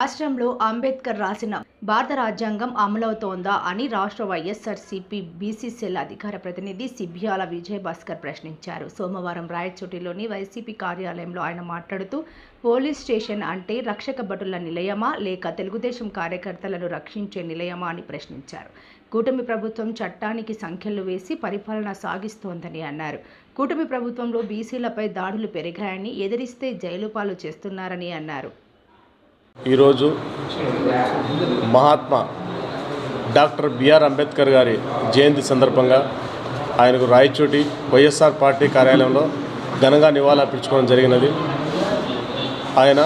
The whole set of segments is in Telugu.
రాష్ట్రంలో అంబేద్కర్ రాసిన భారత రాజ్యాంగం అమలవుతోందా అని రాష్ట్ర వైఎస్ఆర్సీపీ బీసీసీఎల్ అధికార ప్రతినిధి సిబ్యాల విజయభాస్కర్ ప్రశ్నించారు. సోమవారం రాయచోటిలోని వైసీపీ కార్యాలయంలో ఆయన మాట్లాడుతూ పోలీస్ స్టేషన్ అంటే రక్షక భటుల నిలయమా లేక తెలుగుదేశం కార్యకర్తలను రక్షించే నిలయమా అని ప్రశ్నించారు. కూటమి ప్రభుత్వం చట్టానికి సంఖ్యలు వేసి పరిపాలన సాగిస్తోందని అన్నారు. కూటమి ప్రభుత్వంలో బీసీలపై దాడులు పెరిగాయని ఎదిరిస్తే జైలు పాలు చేస్తున్నారని అన్నారు. ఈరోజు మహాత్మా డాక్టర్ బిఆర్ అంబేద్కర్ గారి జయంతి సందర్భంగా ఆయనకు రాయచోటి వైఎస్ఆర్ పార్టీ కార్యాలయంలో ఘనంగా నివాళులర్పించుకోవడం జరిగినది. ఆయన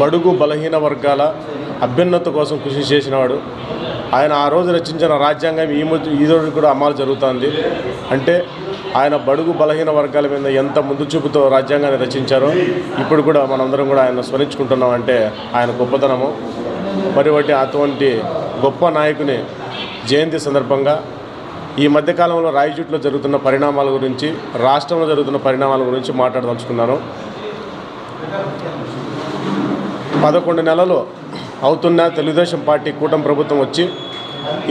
బడుగు బలహీన వర్గాల అభ్యున్నత కోసం కృషి చేసినవాడు. ఆయన ఆ రోజు రచించిన రాజ్యాంగం ఈ మధ్య ఈ రోజు కూడా అమలు జరుగుతుంది. అంటే ఆయన బడుగు బలహీన వర్గాల మీద ఎంత ముందు చూపుతో రాజ్యాంగాన్ని రచించారో ఇప్పుడు కూడా మనందరం కూడా ఆయన స్మరించుకుంటున్నాం అంటే ఆయన గొప్పతనము. మరి వాటి అటువంటి గొప్ప నాయకుని జయంతి సందర్భంగా ఈ మధ్యకాలంలో రాయచూట్లో జరుగుతున్న పరిణామాల గురించి రాష్ట్రంలో జరుగుతున్న పరిణామాల గురించి మాట్లాడదలుచుకున్నాను. పదకొండు నెలలు అవుతున్న తెలుగుదేశం పార్టీ కూటమి ప్రభుత్వం వచ్చి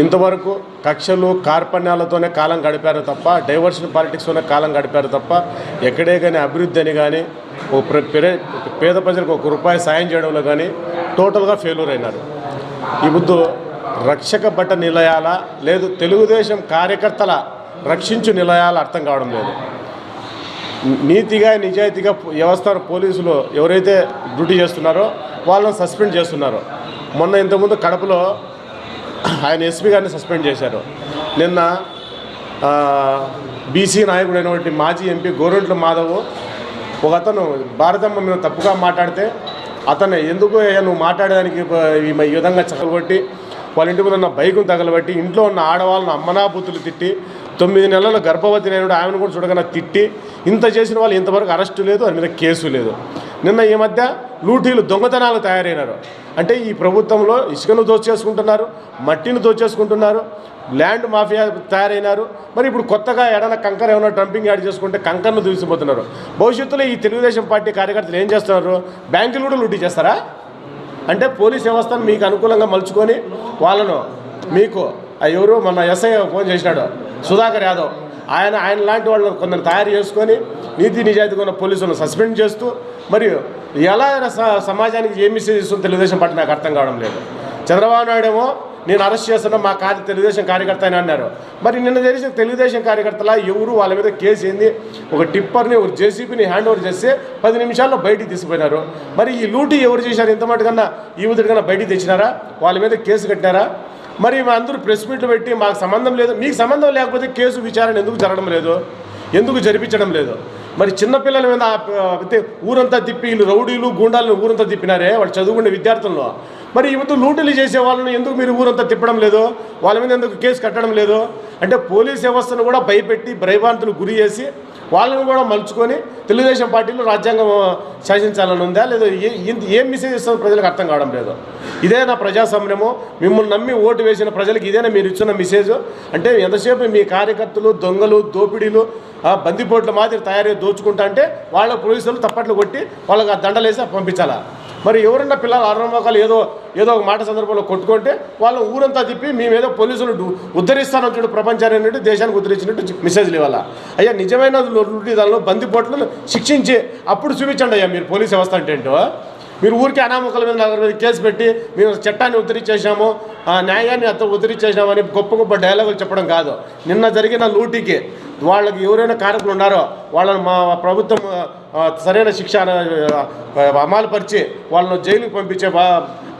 ఇంతవరకు కక్షలు కార్పణ్యాలతోనే కాలం గడిపారు తప్ప డైవర్షన్ పాలిటిక్స్తోనే కాలం గడిపారు తప్ప ఎక్కడే కానీ అభివృద్ధి అని కానీ ఒక పేద ప్రజలకు ఒక రూపాయి సాయం చేయడంలో కానీ టోటల్గా ఫెయిల్యూర్ అయినారు. ఇప్పుడు రక్షక బట్ట నిలయాల లేదు తెలుగుదేశం కార్యకర్తల రక్షించు నిలయాలు అర్థం కావడం లేదు. నీతిగా నిజాయితీగా వ్యవస్థను పోలీసులు ఎవరైతే డ్యూటీ చేస్తున్నారో వాళ్ళని సస్పెండ్ చేస్తున్నారో. మొన్న ఇంతకుముందు కడపలో ఆయన ఎస్పీ గారిని సస్పెండ్ చేశారు. నిన్న బీసీ నాయకుడు అయినటువంటి మాజీ ఎంపీ గోరంట్ల మాధవ్ ఒక అతను భారతమ్మ మీద తప్పుగా మాట్లాడితే అతను ఎందుకు అయ్యా నువ్వు మాట్లాడడానికి ఈ విధంగా చక్కబట్టి వాళ్ళ ఇంటి ముందు ఉన్న బైకును తగలబెట్టి ఇంట్లో ఉన్న ఆడవాళ్ళను అమ్మనా బుద్ధులు తిట్టి తొమ్మిది నెలల గర్భవతి అయినప్పుడు ఆమెను కూడా చూడగానే తిట్టి ఇంత చేసిన వాళ్ళు ఇంతవరకు అరెస్టు లేదు దాని మీద కేసు లేదు. నిన్న ఈ మధ్య లూటీలు దొంగతనాలు తయారైనారు. అంటే ఈ ప్రభుత్వంలో ఇసుకను దోచేసుకుంటున్నారు మట్టిని దోచేసుకుంటున్నారు ల్యాండ్ మాఫియా తయారైనారు. మరి ఇప్పుడు కొత్తగా ఎడన కంకర ఏమైనా డంపింగ్ యాడ్ చేసుకుంటే కంకర్ను దూసిపోతున్నారు. భవిష్యత్తులో ఈ తెలుగుదేశం పార్టీ కార్యకర్తలు ఏం చేస్తున్నారు? బ్యాంకులు కూడా లూటీ చేస్తారా? అంటే పోలీస్ వ్యవస్థను మీకు అనుకూలంగా మలుచుకొని వాళ్ళను మీకు ఆ ఎవరు మన ఎస్ఐ ఫోన్ చేసినాడు సుధాకర్ యాదవ్. ఆయన ఆయన లాంటి వాళ్ళని కొందరు తయారు చేసుకొని నీతి నిజాయితీగా ఉన్న పోలీసులను సస్పెండ్ చేస్తూ మరియు ఎలా స- సమాజానికి ఏ మెసేజ్ ఇస్తుంది తెలుగుదేశం పార్టీ నాకు అర్థం కావడం లేదు. చంద్రబాబు నాయుడు ఏమో నేను అరెస్ట్ చేస్తున్నా మా కార్య తెలుగుదేశం కార్యకర్త అని అన్నారు. మరి నిన్న తెలిసిన తెలుగుదేశం కార్యకర్తల ఎవరు వాళ్ళ మీద కేసు ఏంది? ఒక టిప్పర్ని ఒక జేసీబీని హ్యాండ్ ఓవర్ చేస్తే పది నిమిషాల్లో బయటికి తీసిపోయినారు. మరి ఈ లూటీ ఎవరు చేశారు? ఇంత మటుకన్నా ఈ కన్నా బయటికి తెచ్చినారా? వాళ్ళ మీద కేసు కట్టినారా? మరి అందరూ ప్రెస్ మీట్లు పెట్టి మాకు సంబంధం లేదు. మీకు సంబంధం లేకపోతే కేసు విచారణ ఎందుకు జరగడం లేదు? ఎందుకు జరిపించడం లేదు? మరి చిన్నపిల్లల మీద అయితే ఊరంతా తిప్పి వీళ్ళు రౌడీలు గుండాలను ఊరంతా తిప్పినారే వాళ్ళు చదువుకునే విద్యార్థుల్లో. మరి ఇవతూ మధ్య లూటులు చేసే వాళ్ళని ఎందుకు మీరు ఊరంతా తిప్పడం లేదు? వాళ్ళ మీద ఎందుకు కేసు కట్టడం లేదు? అంటే పోలీస్ వ్యవస్థను కూడా భయపెట్టి భయభ్రాంతులు గురి చేసి వాళ్ళని కూడా మలుచుకొని తెలుగుదేశం పార్టీలో రాజ్యాంగం శాసించాలని ఉందా? లేదా ఏ- ఏం- మిసేజ్ మెసేజ్ ఇస్తుందో ప్రజలకు అర్థం కావడం లేదు. ఇదేనా ప్రజాస్వామ్యము. మిమ్మల్ని నమ్మి ఓటు వేసిన ప్రజలకు ఇదేనా మీరు ఇచ్చిన మెసేజ్ అంటే ఎంతసేపు మీ కార్యకర్తలు దొంగలు దోపిడీలు బందిపోట్ల మాదిరి తయారీ దోచుకుంటా అంటే వాళ్ళ పోలీసులు తప్పట్లు కొట్టి వాళ్ళకి ఆ దండలేసి పంపించాలా? మరి ఎవరన్నా పిల్లలు అరణమోకాలు ఏదో ఏదో ఒక మాట సందర్భంలో కొట్టుకుంటే వాళ్ళు ఊరంతా తిప్పి మేమేదో పోలీసులు డు- ఉద్ధరిస్తానని చూడు ప్రపంచాన్ని అన్నట్టు దేశానికి ఉద్ధరించినట్టు మెసేజ్లు ఇవ్వాలా అయ్యా నిజమైన దానిలో బందిపోట్లను శిక్షించి అప్పుడు చూపించండి అయ్యా మీరు పోలీస్ వ్యవస్థ అంటే ఏంటో. మీరు ఊరికి అనామకుల మీద నగర మీద కేసు పెట్టి మేము చట్టాన్ని ఉద్ధరించేసాము ఆ న్యాయాన్ని అంత ఉద్ధరించేసామని గొప్ప గొప్ప డైలాగులు చెప్పడం కాదు. నిన్న జరిగిన లూటీకి వాళ్ళకి ఎవరైనా కారకులు ఉన్నారో వాళ్ళని మా ప్రభుత్వం సరైన శిక్ష అమలుపరిచి వాళ్ళను జైలుకి పంపించే బా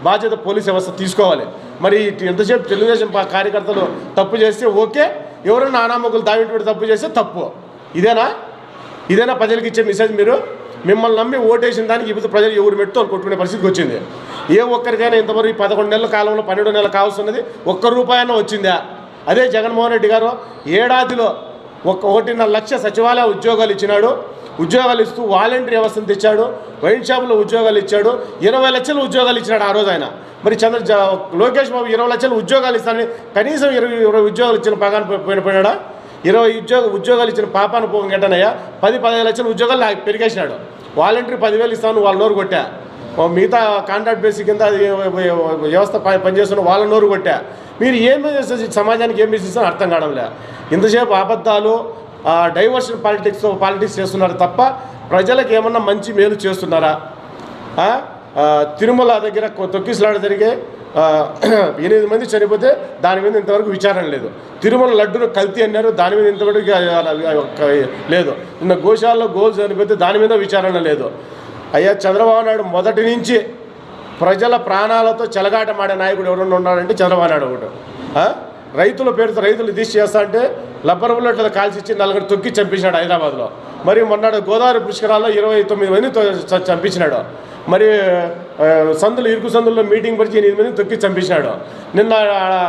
బాధ్యత పోలీస్ వ్యవస్థ తీసుకోవాలి. మరి ఇటు ఎంతసేపు తెలుగుదేశం కార్యకర్తలు తప్పు చేస్తే ఓకే ఎవరైనా అనామకులు దావిటి తప్పు చేస్తే తప్పు. ఇదేనా? ఇదేనా ప్రజలకు ఇచ్చే మెసేజ్ మీరు? మిమ్మల్ని నమ్మి ఓటేసిన దానికి ఇప్పుడు ప్రజలు ఎవరు మెట్టుతో కొట్టుకునే పరిస్థితికి వచ్చింది. ఏ ఒక్కరికైనా ఇంతవరకు ఈ పదకొండు నెలల కాలంలో పన్నెండు నెలలు కావాల్సినది ఒక్క రూపాయన వచ్చిందా? అదే జగన్మోహన్ రెడ్డి గారు ఏడాదిలో ఒక ఒకటిన్నర లక్ష సచివాలయ ఉద్యోగాలు ఇచ్చినాడు. ఉద్యోగాలు ఇస్తూ వాలంటీర్ వ్యవస్థను తెచ్చాడు. వైన్ షాపులో ఉద్యోగాలు ఇచ్చాడు. ఇరవై లక్షలు ఉద్యోగాలు ఇచ్చినాడు ఆ రోజు ఆయన. మరి చంద్ర లోకేష్ బాబు ఇరవై లక్షలు ఉద్యోగాలు ఇస్తానని కనీసం ఇరవై ఇరవై ఉద్యోగాలు ఇచ్చిన పగాను పోయిన ఇరవై ఉద్యోగ ఉద్యోగాలు ఇచ్చిన పాపాను పోగం పది పదిహేను లక్షల ఉద్యోగాలు నాకు పెరిగేసినాడు. వాలంటీర్ పదివేలు ఇస్తాను వాళ్ళ నోరు కొట్టా. మిగతా కాంట్రాక్ట్ బేస్ కింద అది వ్యవస్థ ప- పనిచేస్తున్న వాళ్ళ నోరు కొట్టా. మీరు ఏం చేసేసి సమాజానికి ఏం చేసేసి అర్థం కావడంలే. ఇంతసేపు అబద్ధాలు డైవర్షన్ పాలిటిక్స్ పాలిటిక్స్ చేస్తున్నారు తప్ప ప్రజలకు ఏమన్నా మంచి మేలు చేస్తున్నారా? తిరుమల దగ్గర తొక్కిసలాడ జరిగే ఎనిమిది మంది చనిపోతే దాని మీద ఇంతవరకు విచారణ లేదు. తిరుమల లడ్డును కల్తీ అన్నారు దాని మీద ఇంతవరకు లేదు. నిన్న గోశాలలో గోల్స్ చనిపోతే దాని మీద విచారణ లేదు. అయ్యా చంద్రబాబు నాయుడు మొదటి నుంచి ప్రజల ప్రాణాలతో చెలగాటమాడే నాయకుడు ఎవరన్నా ఉన్నాడంటే చంద్రబాబు నాయుడు ఒకటి రైతుల పేరుతో రైతులు దిష్ చేస్తా అంటే లబ్బర్ బుల్లెట్లు కాల్చిచ్చి నలుగురు తొక్కి చంపించాడు హైదరాబాద్లో. మరి మొన్నడు గోదావరి పుష్కరాల్లో ఇరవై తొమ్మిది మంది తొ- చంపించినాడు మరి సందులు ఇరుకు సందుల్లో మీటింగ్ పరిచి ఎనిమిది మంది తొక్కి చంపించినాడు నిన్న ఆడ,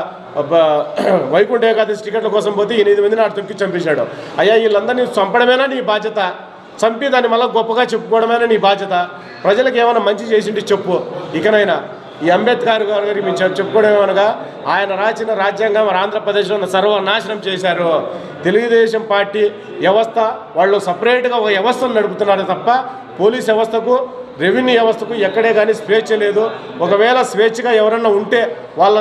బ- వైకుంఠ ఏకాదశి టికెట్ల కోసం పోతే ఎనిమిది మందిని ఆడ తొక్కి చంపించాడు అయ్యా వీళ్ళందరినీ చంపడమేనా నీ బాధ్యత? చంపి దాన్ని మళ్ళీ గొప్పగా చెప్పుకోవడమేనా నీ బాధ్యత? ప్రజలకు ఏమైనా మంచి చేసింటే చెప్పు. ఇకనైనా ఈ అంబేద్కర్ గారు గారి మేము చెప్పుకోవడం ఆయన రాసిన రాజ్యాంగం ఆంధ్రప్రదేశ్లో ఉన్న సర్వనాశనం చేశారు. తెలుగుదేశం పార్టీ వ్యవస్థ వాళ్ళు సపరేట్గా ఒక వ్యవస్థను నడుపుతున్నారు తప్ప పోలీస్ వ్యవస్థకు రెవెన్యూ వ్యవస్థకు ఎక్కడే కానీ స్వేచ్ఛ లేదు. ఒకవేళ స్వేచ్ఛగా ఎవరన్నా ఉంటే వాళ్ళ